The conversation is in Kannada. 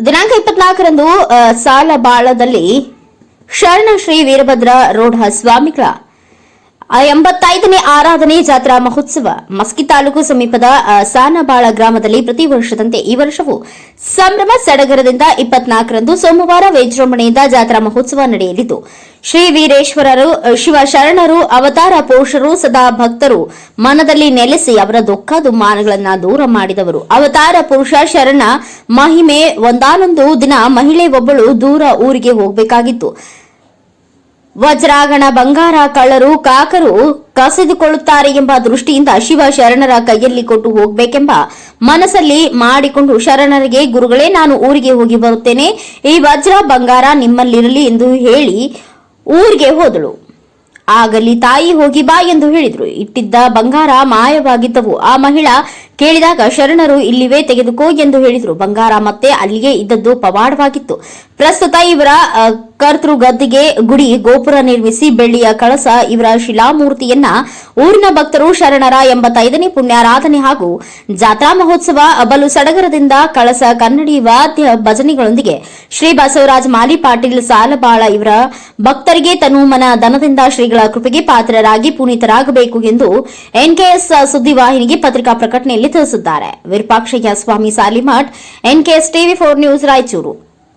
ದಿನಾಂಕ ಇಪ್ಪತ್ನಾಲ್ಕರಂದು ಸಾಲಬಾಳದಲ್ಲಿ ಶರಣ ಶ್ರೀ ವೀರಭದ್ರ ರೋಢ ಸ್ವಾಮಿಗಳ ಎಂಬತ್ತೈದನೇ ಆರಾಧನೆ ಜಾತ್ರಾ ಮಹೋತ್ಸವ. ಮಸ್ಕಿ ತಾಲೂಕು ಸಮೀಪದ ಸಾನಬಾಳ ಗ್ರಾಮದಲ್ಲಿ ಪ್ರತಿ ವರ್ಷದಂತೆ ಈ ವರ್ಷವೂ ಸಂಭ್ರಮ ಸಡಗರದಿಂದ ಇಪ್ಪತ್ನಾಲ್ಕರಂದು ಸೋಮವಾರ ವಿಜೃಂಭಣೆಯಿಂದ ಜಾತ್ರಾ ಮಹೋತ್ಸವ ನಡೆಯಲಿದ್ದು, ಶ್ರೀ ವೀರೇಶ್ವರರು ಶಿವ ಶರಣರು, ಅವತಾರ ಪುರುಷರು, ಸದಾ ಭಕ್ತರು ಮನದಲ್ಲಿ ನೆಲೆಸಿ ಅವರ ದುಃಖ ದುಮ್ಮಾನಗಳನ್ನು ದೂರ ಮಾಡಿದವರು. ಅವತಾರ ಪುರುಷ ಶರಣ ಮಹಿಮೆ ಒಂದಾನೊಂದು ದಿನ ಮಹಿಳೆ ಒಬ್ಬಳು ದೂರ ಊರಿಗೆ ಹೋಗಬೇಕಾಗಿತ್ತು. ವಜ್ರಾಗಣ ಬಂಗಾರ ಕಳ್ಳರು ಕಾಕರು ಕಸಿದುಕೊಳ್ಳುತ್ತಾರೆ ಎಂಬ ದೃಷ್ಟಿಯಿಂದ ಶಿವ ಶರಣರ ಕೈಯಲ್ಲಿ ಕೊಟ್ಟು ಹೋಗಬೇಕೆಂಬ ಮನಸ್ಸಲ್ಲಿ ಮಾಡಿಕೊಂಡು ಶರಣರಿಗೆ, ಗುರುಗಳೇ, ನಾನು ಊರಿಗೆ ಹೋಗಿ ಬರುತ್ತೇನೆ. ಈ ವಜ್ರ ಬಂಗಾರ ನಿಮ್ಮಲ್ಲಿರಲಿ ಎಂದು ಹೇಳಿ ಊರಿಗೆ ಹೋದಳು. ಆಗಲಿ ತಾಯಿ, ಹೋಗಿ ಬಾ ಎಂದು ಹೇಳಿದ್ರು. ಇಟ್ಟಿದ್ದ ಬಂಗಾರ ಮಾಯವಾಗಿದ್ದವು. ಆ ಮಹಿಳಾ ಕೇಳಿದಾಗ, ಶರಣರು ಇಲ್ಲಿವೇ, ತೆಗೆದುಕೋ ಎಂದು ಹೇಳಿದ್ರು. ಬಂಗಾರ ಮತ್ತೆ ಅಲ್ಲಿಯೇ ಇದ್ದದ್ದು ಪವಾಡವಾಗಿತ್ತು. ಪ್ರಸ್ತುತ ಇವರ ಕರ್ತೃಗದ್ದಿಗೆ ಕರ್ತೃ ಗದ್ದಿಗೆ ಗುಡಿ ಗೋಪುರ ನಿರ್ಮಿಸಿ ಬೆಳ್ಳಿಯ ಕಳಸ ಇವರ ಶಿಲಾಮೂರ್ತಿಯನ್ನ ಊರಿನ ಭಕ್ತರು ಶರಣರ ಎಂಬತ್ತೈದನೇ ಪುಣ್ಯಾರಾಧನೆ ಹಾಗೂ ಜಾತ್ರಾ ಮಹೋತ್ಸವ ಬಲು ಸಡಗರದಿಂದ ಕಳಸ ಕನ್ನಡಿ ವಾದ್ಯ ಭಜನೆಗಳೊಂದಿಗೆ ಶ್ರೀ ಬಸವರಾಜ ಮಾಲಿ ಪಾಟೀಲ್ ಸಾಲಬಾಳ ಇವರ ಭಕ್ತರಿಗೆ ತನು ಮನ ದನದಿಂದ ಶ್ರೀಗಳ ಕೃಪೆಗೆ ಪಾತ್ರರಾಗಿ ಪುನೀತರಾಗಬೇಕು ಎಂದು ಎನ್ಕೆಎಸ್ ಸುದ್ದಿವಾಹಿನಿಗೆ ಪತ್ರಿಕಾ ಪ್ರಕಟಣೆಯಲ್ಲಿ ತಿಳಿಸಿದ್ದಾರೆ. Virupakshayya Swami Salimath NKS TV four news Raichur.